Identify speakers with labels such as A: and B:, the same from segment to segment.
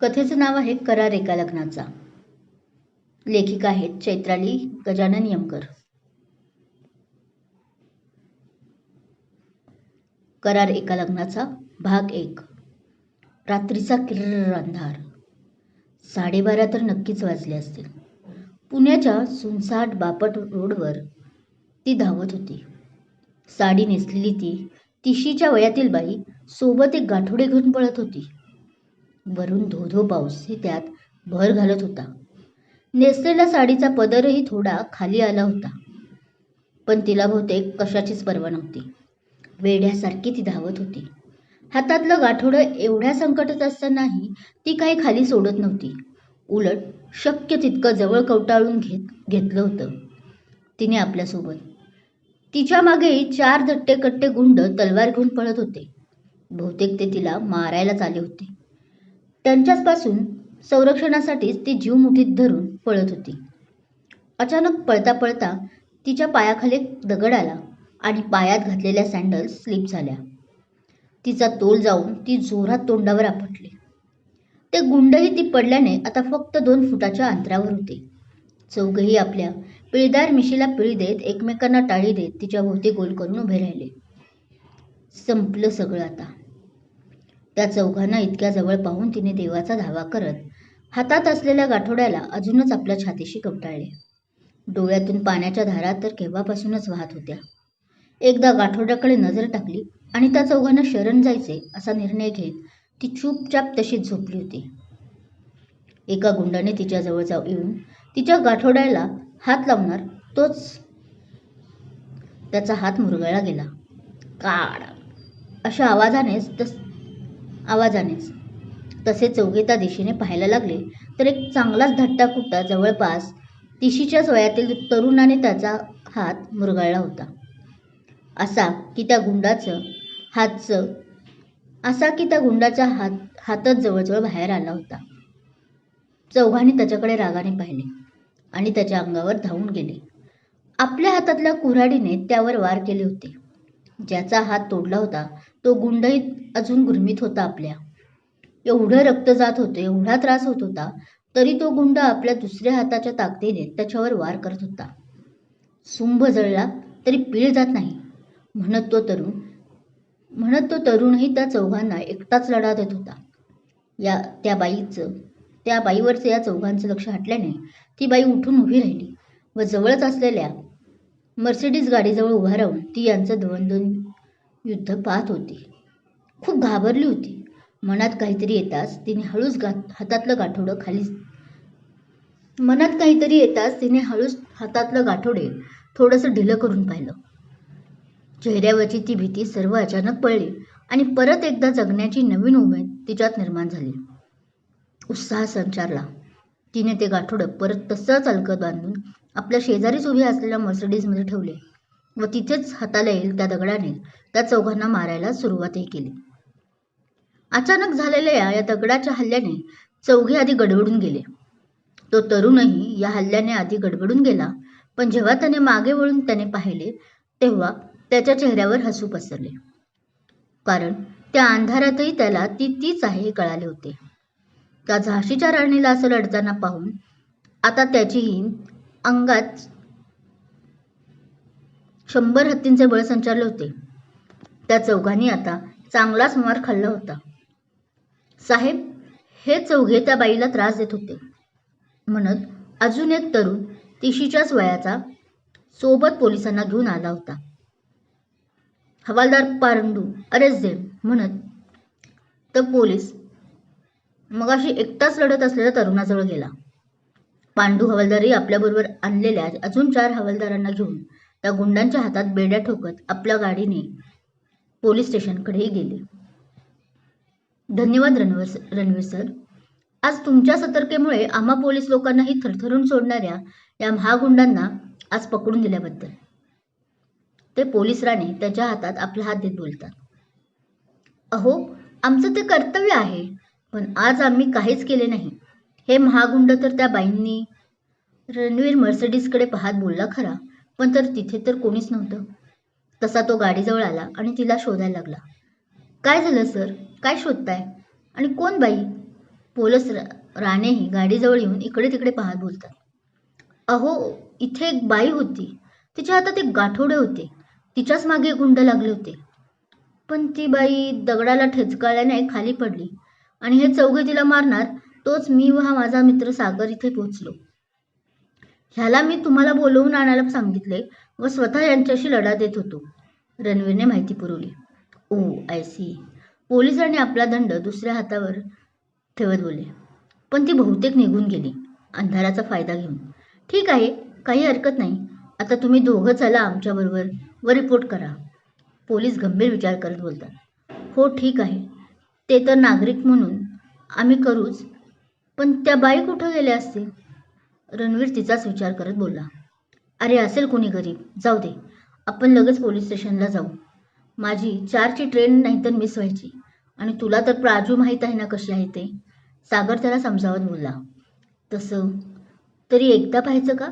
A: कथेचं नाव आहे करार एका लग्नाचा. लेखिका आहेत चैत्राली गजानन यमकर करार एका लग्नाचा भाग एक. रात्रीचा किर्र अंधार. साडेबारा तर नक्कीच वाजले असतील. पुण्याच्या सुनसाट बापट रोडवर ती धावत होती. साडी नेसलेली ती तिशीच्या वयातील बाई सोबत एक गाठोडे घेऊन पळत होती. वरून धो धो पाऊस हे त्यात भर घालत होता. नेसलेल्या साडीचा पदरही थोडा खाली आला होता. पण तिला बहुतेक कशाचीच पर्वा नव्हती. वेढ्यासारखी ती धावत होती. हातातलं गाठोडं एवढ्या संकटात असतानाही ती काही खाली सोडत नव्हती. उलट शक्य तितकं जवळ कवटाळून घेत घेतलं होतं. तिने आपल्यासोबत. तिच्या मागेही चार धट्टे कट्टे गुंड तलवार घेऊन पळत होते. बहुतेक ते तिला मारायलाच आले होते. त्यांच्याचपासून संरक्षणासाठीच ती जीव मुठीत धरून पळत होती. अचानक पळता पळता तिच्या पायाखाली एक दगड आला आणि पायात घातलेल्या सँडल्स स्लिप झाल्या. तिचा तोल जाऊन ती जोरात तोंडावर आपटली. ते गुंडही ती पडल्याने आता फक्त दोन फुटाच्या अंतरावर होते. चौघही आपल्या पिळदार मिशीला पिळी देत एकमेकांना टाळी देत तिच्या भोवती गोल करून उभे राहिले. संपलं सगळं आता. त्या चौघांना इतक्या जवळ पाहून तिने देवाचा धावा करत हातात असलेल्या गाठोड्याला अजूनच आपल्या छातीशी कवटाळले डोळ्यातून पाण्याच्या धारा तर केव्हापासूनच वाहत होत्या. एकदा गाठोड्याकडे नजर टाकली आणि त्या चौघांना शरण जायचे असा निर्णय घेत ती चुपचाप तशीच झोपली होती. एका गुंडाने तिच्याजवळ जाऊ येऊन तिच्या गाठोड्याला हात लावणार तोच त्याचा हात मुरगळला गेला. काड अशा आवाजानेच तस आवाजानेच. तसे चौघे त्या दिशेने पाहायला लागले तर एक चांगलाच धट्टा कुट्टा जवळपास तिशीच्याच वयातील तरुणाने त्याचा हात मुरगाळला होता. असा की त्या गुंडाचं हातचं असा की त्या गुंडाचा हात हातच जवळजवळ बाहेर आला होता. चौघांनी त्याच्याकडे रागाने पाहिले आणि त्याच्या अंगावर धावून गेले. आपल्या हातातल्या कुऱ्हाडीने त्यावर वार केले होते. ज्याचा हात तोडला होता तो गुंडही अजून गुरमीत होता आपल्या. एवढं रक्त जात होतं एवढा त्रास होत होता तरी तो गुंड आपल्या दुसऱ्या हाताच्या ताकदीने त्याच्यावर वार करत होता. सुंभ जळला तरी पीळ जात नाही. म्हणत तो तरुण म्हणत तो तरुणही त्या चौघांना एकटाच लढा देत होता. या त्या बाईचं त्या बाईवरचं या चौघांचं लक्ष हटल्याने ती बाई उठून उभी राहिली व जवळच असलेल्या मर्सिडीज गाडीजवळ उभा राहून ती यांचं दोन युद्ध पाहत होती. खूप घाबरली होती. मनात काहीतरी येताच तिने हळूच गा हातातलं गाठोडं खाली मनात काहीतरी येताच तिने हळूच हातातलं गाठोडे थोडंसं ढिलं करून पाहिलं. चेहऱ्यावरची ती भीती सर्व अचानक पळली आणि परत एकदा जगण्याची नवीन उमेद तिच्यात निर्माण झाली. उत्साह संचारला. तिने ते गाठोडं परत तसंच अलकत बांधून आपल्या शेजारीच उभे असलेल्या मर्सडीजमध्ये ठेवले. व तिथेच हाताला येईल त्या दगडाने. त्या चौघांना मारायला सुरुवातही केली. अचानक झालेल्या या दगडाच्या हल्ल्याने चौघे आधी गडबडून गेले. तो तरुणही या हल्ल्याने आधी गडबडून गेला पण जेव्हा त्याने मागे वळून त्याने पाहिले तेव्हा त्याच्या चेहऱ्यावर हसू पसरले. कारण त्या अंधारातही त्याला ती तीच आहे हे कळाले होते. त्या झाशीच्या राणीला असं लढताना पाहून आता त्याचीही अंगात शंभर हत्तींचे बळ संचारले होते. त्या चौघांनी आता चांगलाच मार खाल्ला होता. साहेब हे चौघे त्या बाईला त्रास देत होते. म्हणत अजून एक तरुण तिशीच्याच वयाचा सोबत पोलिसांना घेऊन आला होता. हवालदार पारंडू अरेच दे म्हणत तर पोलीस मगाशी एकटाच लढत असलेल्या तरुणाजवळ गेला. पांडू हवालदारही आपल्याबरोबर आणलेल्या अजून चार हवालदारांना घेऊन त्या गुंडांच्या हातात बेड्या ठोकत आपल्या गाडीने पोलीस स्टेशनकडेही गेले. धन्यवाद रणवीर रणवीर सर. आज तुमच्या सतर्केमुळे आम्हा पोलीस लोकांनाही थरथरून सोडणाऱ्या या महागुंडांना आज पकडून दिल्याबद्दल. ते पोलीस राणी त्याच्या हातात आपला हात देत बोलतात. अहो आमचं ते कर्तव्य आहे पण आज आम्ही काहीच केले नाही. हे महागुंड तर त्या बाईंनी रणवीर मर्सिडीजकडे पाहत बोलला खरा. पण तर तिथे तर कोणीच नव्हतं. तसा तो गाडीजवळ आला आणि तिला शोधायला लागला. काय झालं सर? काय शोधताय? आणि कोण बाई? पोलस रा- राणेही गाडीजवळ येऊन इकडे तिकडे पाहत बोलतात. अहो इथे एक बाई होती. तिच्या हातात एक गाठोडे होते. तिच्याच मागे गुंड लागले होते. पण ती बाई दगडाला ठेचकाळल्याने खाली पडली आणि हे चौघे तिला मारणार तोच मी व हा माझा मित्र सागर इथे पोहोचलो. ह्याला मी तुम्हाला बोलवून आणायला सांगितले व स्वतः यांच्याशी लढा देत होतो. रणवीरने माहिती पुरवली. ओ आय सी पोलिसांनी आपला दंड दुसऱ्या हातावर ठेवत बोलले. पण ती बहुतेक निघून गेली. अंधाराचा फायदा घेऊन. ठीक आहे काही हरकत नाही. आता तुम्ही दोघं चला आमच्याबरोबर व रिपोर्ट करा. पोलीस गंभीर विचार करत बोलतात. हो ठीक आहे. ते तर नागरिक म्हणून आम्ही करूच. पण त्या बाई कुठं गेल्या असतील? रणवीर तिचाच विचार करत बोलला अरे असेल कोणी गरीब जाऊ दे. आपण लगेच पोलीस स्टेशनला जाऊ. माझी चारची ट्रेन नाहीतर मिस व्हायची. आणि तुला तर प्राजू माहीत आहे ना कशी आहे ते. सागर त्याला समजावत बोलला तसं तरी एकदा पाहायचं का?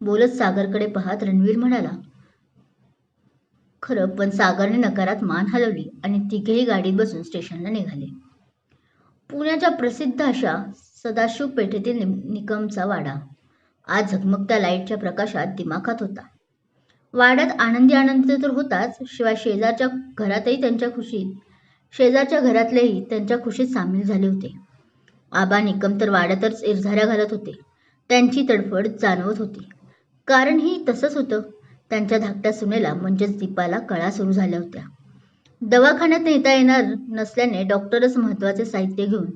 A: बोलत सागरकडे पाहत रणवीर म्हणाला खरं पण सागरने नकारात मान हलवली आणि तिघेही गाडीत बसून स्टेशनला निघाले. पुण्याच्या प्रसिद्ध अशा सदाशिव पेठेतील निकमचा वाडा. आज झगमगत्या लाईटच्या प्रकाशात दिमाखात होता. वाड्यात आनंदी आनंद तर होताच शिवाय शेजारच्या घरातही त्यांच्या खुशीत शेजारच्या घरातलेही त्यांच्या खुशीत सामील झाले होते. आबा निकम तर वाड्यातच इरझाऱ्या घालत होते. त्यांची तडफड जाणवत होती. कारण ही तसंच होतं. त्यांच्या धाकट्या सुनेला म्हणजेच दीपाला कळा सुरू झाल्या होत्या. दवाखान्यात नेता येणार नसल्याने डॉक्टरच महत्त्वाचे साहित्य घेऊन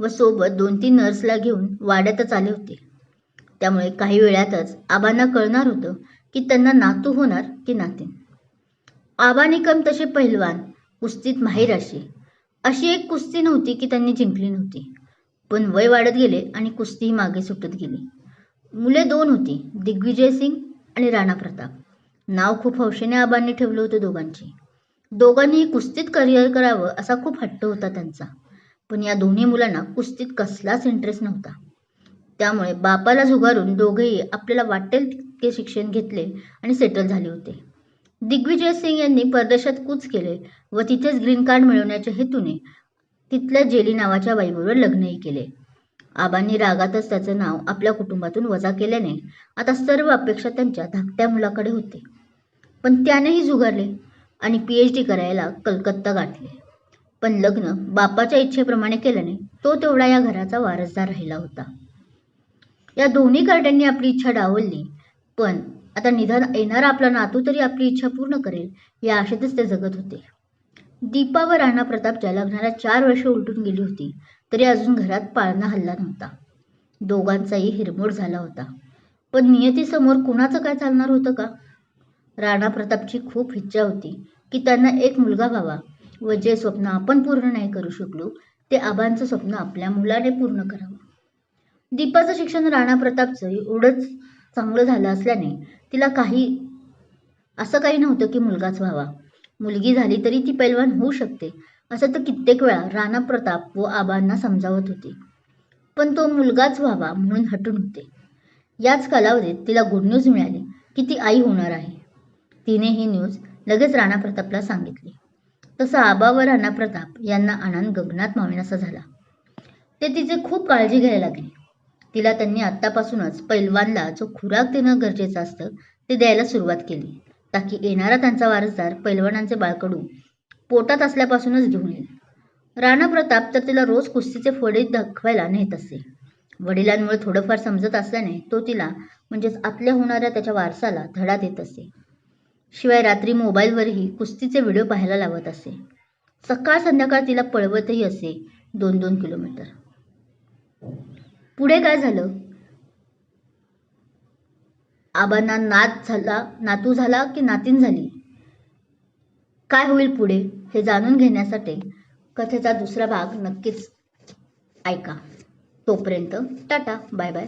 A: व सोबत दोन तीन नर्सला घेऊन वाड्यातच आले होते. त्यामुळे काही वेळातच आबांना कळणार होतं की त्यांना नातू होणार की नाते. आबा कम तसे पहिलवान कुस्तीत माहीर असे. अशी एक कुस्ती नव्हती की त्यांनी जिंकली नव्हती. पण वय वाढत गेले आणि कुस्तीही मागे सुटत गेली. मुले दोन होती दिग्विजय सिंग आणि राणा प्रताप. नाव खूप हौशेने आबांनी ठेवलं होतं दोघांची. दोघांनीही कुस्तीत करिअर करावं असा खूप हट्ट होता त्यांचा. पण या दोन्ही मुलांना कुस्तीत कसलाच इंटरेस्ट नव्हता. त्यामुळे बापाला झुगारून दोघेही आपल्याला वाटेल तितके शिक्षण घेतले आणि सेटल झाले होते. दिग्विजय सिंग यांनी परदेशात कूच केले व तिथेच ग्रीन कार्ड मिळवण्याच्या हेतूने तिथल्या जेली नावाच्या बाईबरोबर लग्नही केले. आबांनी रागातच त्याचं नाव आपल्या कुटुंबातून वजा केल्याने आता सर्व अपेक्षा त्यांच्या धाकट्या मुलाकडे होते. पण त्यानेही झुगारले आणि पी एच डी करायला कलकत्ता गाठले. पण लग्न बापाच्या इच्छेप्रमाणे केल्याने तो तेवढा या घराचा वारसदार राहिला होता. या दोन्ही कार्ट्यांनी आपली इच्छा डावलली पण आता निधन येणारा आपला नातू तरी आपली इच्छा पूर्ण करेल या आशेतच ते जगत होते. दीपा व राणा प्रतापच्या लग्नाला चार वर्ष उलटून गेली होती तरी अजून घरात पाळणा हल्ला नव्हता. दोघांचाही हिरमोड झाला होता. पण नियतीसमोर कुणाचं काय चालणार होतं का? राणा प्रतापची खूप इच्छा होती की त्यांना एक मुलगा व्हावा व जे स्वप्न आपण पूर्ण नाही करू शकलो ते आबांचं स्वप्न आपल्या मुलाने पूर्ण करावं. दीपाचं शिक्षण राणा प्रतापचं एवढंच चांगलं झालं असल्याने तिला काही असं काही नव्हतं की मुलगाच व्हावा. मुलगी झाली तरी ती पैलवान होऊ शकते असं तर कित्येक वेळा राणा प्रताप व आबांना समजावत होते. पण तो मुलगाच व्हावा म्हणून हटून होते. याच कालावधीत तिला गुड न्यूज मिळाली की ती आई होणार आहे. तिने ही न्यूज लगेच राणा प्रतापला सांगितली. तसं आबा व राणा प्रताप यांना आनंद गगनात मावेनासा झाला. ते तिचे खूप काळजी घ्यायला लागले. तिला त्यांनी आत्तापासूनच पैलवानला जो खुराक देणं गरजेचं असतं ते द्यायला सुरुवात केली. ताकी येणारा त्यांचा वारसदार पैलवानांचे बाळकडू पोटात असल्यापासूनच घेऊन येईल. राणा प्रताप तर तिला रोज कुस्तीचे फोडे दाखवायला नेत असे. वडिलांमुळे थोडंफार समजत असल्याने तो तिला म्हणजेच आपल्या होणाऱ्या त्याच्या वारसाला धडा देत असे. शिवाय रात्री मोबाईलवरही कुस्तीचे व्हिडिओ पाहायला लावत असे. सकाळ संध्याकाळ तिला पळवतही असे दोन दोन किलोमीटर. पुढे काय झालं? आबांना नात झाला नातू झाला की नातीन झाली? काय होईल पुढे? हे जाणून घेण्यासाठी कथेचा दुसरा भाग नक्कीच ऐका. तोपर्यंत टाटा बाय बाय.